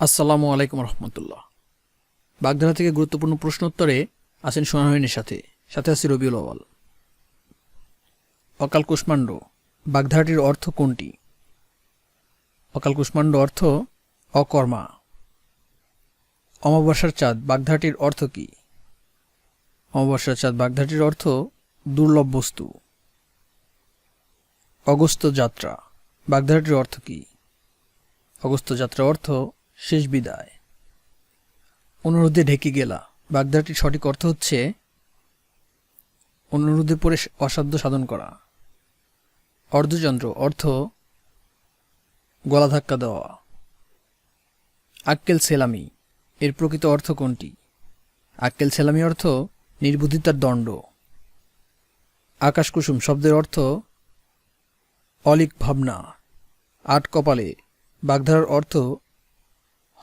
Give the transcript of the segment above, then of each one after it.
আসসালামু আলাইকুম রহমতুল্লাহ। বাগধারা থেকে গুরুত্বপূর্ণ প্রশ্ন উত্তরে আছেন সোনাহরিনের সাথে সাথে আছে রবিউল আওয়াল অকাল কুষ্মাণ্ড, বাগধারাটির অর্থ কোনটি? অকাল কুষ্মাণ্ড অর্থ অকর্মা। অমাবস্যার চাঁদ, বাগধারাটির অর্থ কি? অমাবস্যার চাঁদ, বাগধারাটির অর্থ দুর্লভ বস্তু। অগস্ত যাত্রা, বাগধারাটির অর্থ কী? অগস্ত যাত্রা অর্থ শেষ বিদায়। অনুরোধে ঢেকে গেলা। বাগধারাটির সঠিক অর্থ হচ্ছে, অনুরোধে পরে অসাধ্য সাধন করা। অর্ধচন্দ্র অর্থ, গলা ধাক্কা দেওয়া। আক্কেল সেলামি, এর প্রকৃত অর্থ কোনটি? আক্কেল সেলামি অর্থ, নির্বুদ্ধিতার দণ্ড। আকাশ কুসুম শব্দের অর্থ, অলিক ভাবনা। আট কপালে। বাগধারার অর্থ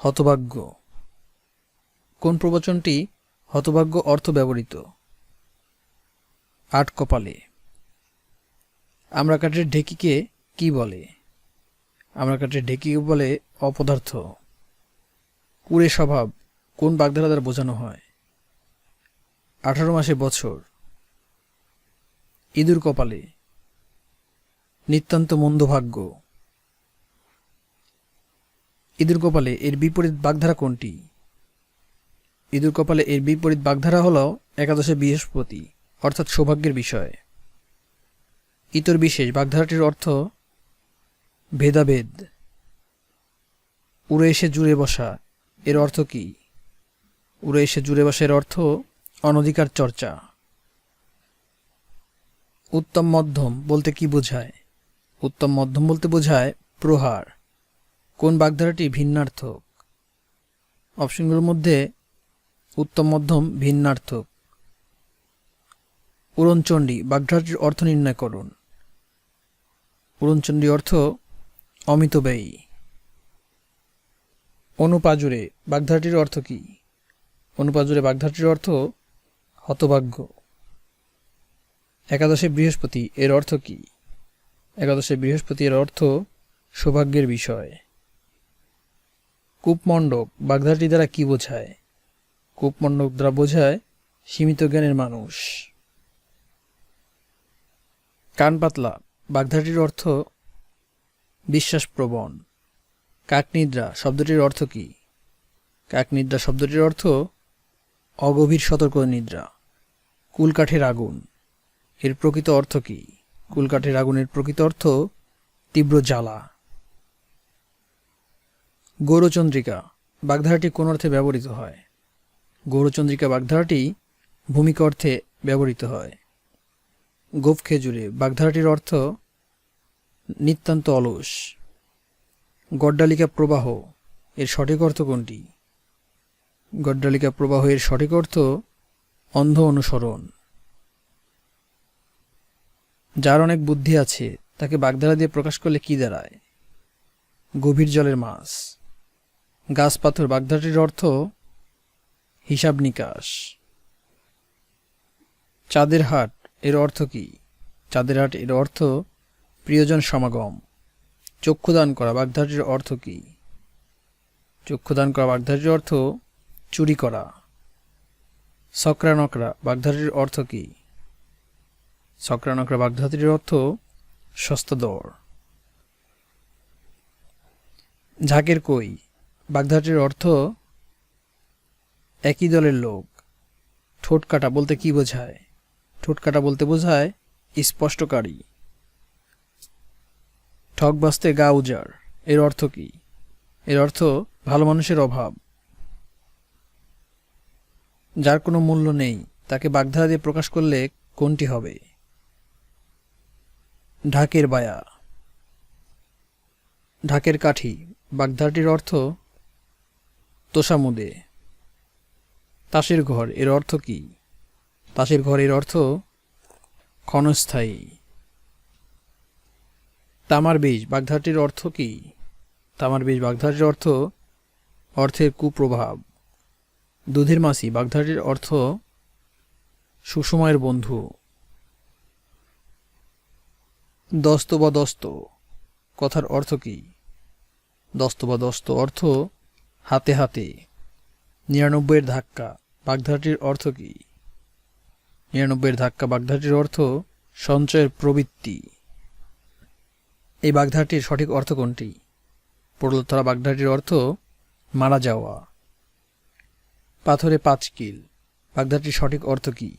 হতভাগ্য। কোন প্রবচনটি হতভাগ্য অর্থ ব্যবহৃত? আট কপালে। আমরা কাঠের ঢেকিকে কি বলে? আমরা কাঠের ঢেকিকে বলে অপদার্থ। কুড়ে স্বভাব, কোন বাগধারা দ্বারা বোঝানো হয়? আঠারো মাসে বছর। ইঁদুর কপালে। নিতান্ত মন্দভাগ্য। ইঁদুর কপালে এর বিপরীত বাগধারা কোনটি? ইঁদুর কপালে এর বিপরীত বাগধারা হল একাদশে বৃহস্পতি, অর্থাৎ সৌভাগ্যের বিষয়। ইতর বিশেষ বাগধারাটির অর্থ ভেদাভেদ। উড়ে এসে জুড়ে বসা, এর অর্থ কি? উড়ে এসে জুড়ে বসা এর অর্থ অনধিকার চর্চা। উত্তম মধ্যম বলতে কি বোঝায়? উত্তম মধ্যম বলতে বোঝায় প্রহার। কোন বাগধারাটি ভিন্নার্থক? অপশনগুলোর মধ্যে উত্তম, মধ্যম, ভিন্নার্থক। উড়নচণ্ডী বাগধারাটির অর্থ নির্ণয় করুন। উড়নচণ্ডী অর্থ অমিত ব্যয়ী। অনুপাজুরে, বাগধারাটির অর্থ কি? অনুপাজুরে, বাগধারাটির অর্থ হতভাগ্য। একাদশে বৃহস্পতি, এর অর্থ কি? একাদশে বৃহস্পতি, এর অর্থ সৌভাগ্যের বিষয়। কূপমণ্ডক বাগধারাটি দ্বারা কি বোঝায়? কূপমণ্ডক দ্বারা বোঝায়, সীমিত জ্ঞানের মানুষ। কান পাতলা বাগধারাটির অর্থ বিশ্বাসপ্রবণ। কাকনিদ্রা শব্দটির অর্থ কি? কাকনিদ্রা শব্দটির অর্থ অগভীর সতর্ক নিদ্রা। কুলকাঠের আগুন, এর প্রকৃত অর্থ কি? কুলকাঠের আগুনের প্রকৃত অর্থ তীব্র জ্বালা। গৌরচন্দ্রিকা বাগধারাটি কোন অর্থে ব্যবহৃত হয়? গৌরচন্দ্রিকা বাগধারাটি ভূমিকা অর্থে ব্যবহৃত হয়। গোপ খেজুরে বাগধারাটির অর্থ নিতান্ত অলস। গড্ডালিকা প্রবাহ এর সঠিক অর্থ কোনটি? গড্ডালিকা প্রবাহ এর সঠিক অর্থ অন্ধ অনুসরণ। যার অনেক বুদ্ধি আছে, তাকে বাগধারা দিয়ে প্রকাশ করলে কি দাঁড়ায়? গভীর জলের মাছ। গাছ পাথর বাগধারাটির অর্থ হিসাব নিকাশ। চাঁদের হাট এর অর্থ কি? চাঁদের হাট এর অর্থ প্রিয়জন সমাগম। চক্ষুদান করা বাগধাটির অর্থ কি? চক্ষুদান করা বাগধাটির অর্থ চুরি করা। নকরা বাগধারাটির অর্থ কি? সকরা নকরা বাগধারাটির অর্থ সস্তা দর। ঝাঁকের কই? বাগধারাটির অর্থ, একই দলের লোক। ঠোঁট কাটা বলতে কি বোঝায়? ঠোঁট কাটা বলতে বোঝায়, স্পষ্টকারী। ঠক বাস্তে গা উজার এর অর্থ কি? এর অর্থ, ভালো মানুষের অভাব। যার কোনো মূল্য নেই, তাকে বাগধারা দিয়ে প্রকাশ করলে কোনটি হবে? ঢাকের বায়া। ঢাকের কাঠি। বাগধারাটির অর্থ তোষামুদে। তাসের ঘর, এর অর্থ কি? তাসের ঘর, এর অর্থ ক্ষণস্থায়ী। তামার বীজ, বাগধারাটির অর্থ কি? তামার বীজ, বাগধারাটির অর্থ অর্থের কুপ্রভাব। দুধের মাসি বাগধারাটির অর্থ সুসময়ের বন্ধু। দস্ত বা দস্ত, কথার অর্থ কি? দস্ত বা দস্ত অর্থ হাতে হাতে। নিরানব্বইয়ের ধাক্কা, বাগধারাটির অর্থ কী? নিরানব্বইয়ের ধাক্কা, বাগধারাটির অর্থ সঞ্চয়ের প্রবৃত্তি। এই বাগধারাটির সঠিক অর্থ কোনটি? পড়লতরা বাগধারাটির অর্থ মারা যাওয়া। পাথরে পাঁচ কিল, বাগধারাটির সঠিক অর্থ কী?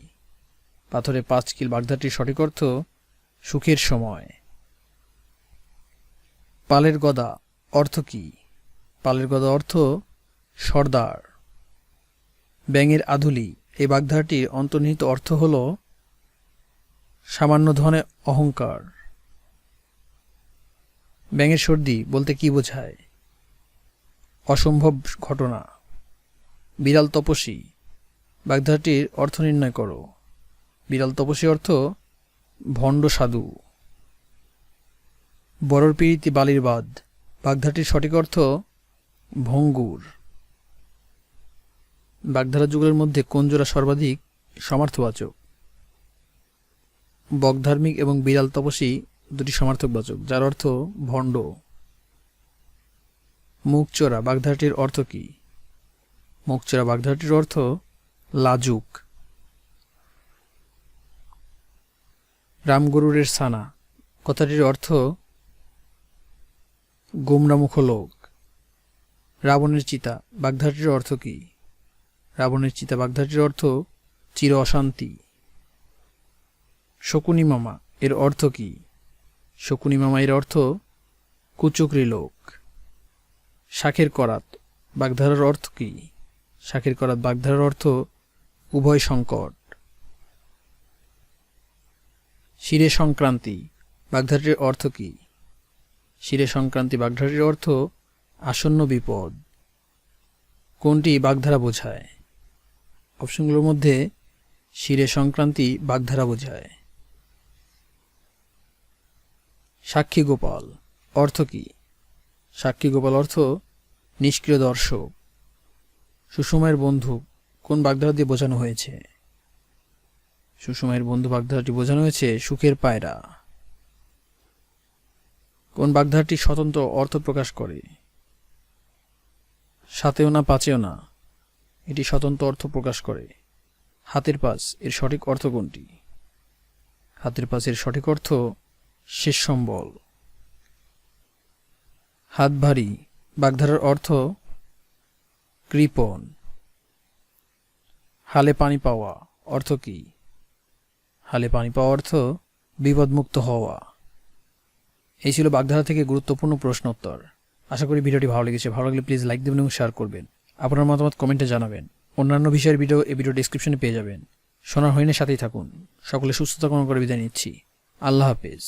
পাথরে পাঁচ কিল, বাগধারাটির সঠিক অর্থ সুখের সময়। পালের গদা, অর্থ কী? পালের গদা অর্থ সর্দার। ব্যাঙের আধুলি। এই বাগধারাটির অন্তর্নিহিত অর্থ হল সামান্য ধনে অহংকার। ব্যাঙের সর্দি বলতে কি বোঝায়? অসম্ভব ঘটনা। বিড়াল তপসী বাগধারাটির অর্থ নির্ণয় করো। বিড়াল তপসী অর্থ ভণ্ড সাধু। বড়র পিড়িতি বালির বাদ বাগধারাটির সঠিক অর্থ ভঙ্গুর। বাগধারা যুগলের মধ্যে কোন জোড়া সর্বাধিক সমার্থবাচক বকধার্মিক এবং বিড়াল তপস্বী দুটি সমার্থকবাচক যার অর্থ ভণ্ড। মুখচোরা বাগধারাটির অর্থ কী? মুখচোরা বাগধারাটির অর্থ লাজুক। রামগরুরের সানা, কথাটির অর্থ গুমরামুখ লোক। রাবণের চিতা বাগধারাটির অর্থ কী? রাবণের চিতা বাগধারাটির অর্থ চির অশান্তি। শকুনি মামা, এর অর্থ কী? শকুনি মামা, এর অর্থ কুচুকরি লোক। শাখের করাত, বাগধারার অর্থ কী? শাখের করাত, বাগধারার অর্থ উভয় সংকট। শিরে সংক্রান্তি বাগধারাটির অর্থ কী? শিরে সংক্রান্তি বাগধারাটির অর্থ আসন্ন বিপদ। কোনটি বাগধারা বোঝায়? অপশনগুলোর মধ্যে শিরে সংক্রান্তি বাগধারা বোঝায়। সাক্ষী গোপাল। অর্থ কী? সাক্ষী গোপাল অর্থ নিষ্ক্রিয় দর্শক, সুষমায়ের বন্ধু। কোন বাগধারা দিয়ে বোঝানো হয়েছে? সুষমায়ের বন্ধু বাগধারাটি বোঝানো হয়েছে সুখের পায়রা। কোন বাগধারাটি স্বতন্ত্র অর্থ প্রকাশ করে? সাতেও না, পাঁচেও না। এটি স্বতন্ত্র অর্থ প্রকাশ করে। হাতের পাশ এর সঠিক অর্থ কোনটি? হাতের পাশের সঠিক অর্থ শেষ সম্বল। হাত ভারী, বাগধারার অর্থ কৃপণ। হালে পানি পাওয়া, অর্থ কী? হালে পানি পাওয়া অর্থ বিপদমুক্ত হওয়া। এই ছিল বাগধারা থেকে গুরুত্বপূর্ণ প্রশ্নোত্তর। আশা করি ভিডিওটি ভালো লেগেছে। ভালো লাগলে প্লিজ লাইক দেবেন এবং শেয়ার করবেন। আপনার মতামত কমেন্টে জানাবেন। অন্যান্য বিষয়ের ভিডিও এই ভিডিও ডিসক্রিপশনে পেয়ে যাবেন। সোনার হইনের সাথেই থাকুন। সকলে সুস্থতা কোনো করে বিদায় নিচ্ছি। আল্লাহ হাফেজ।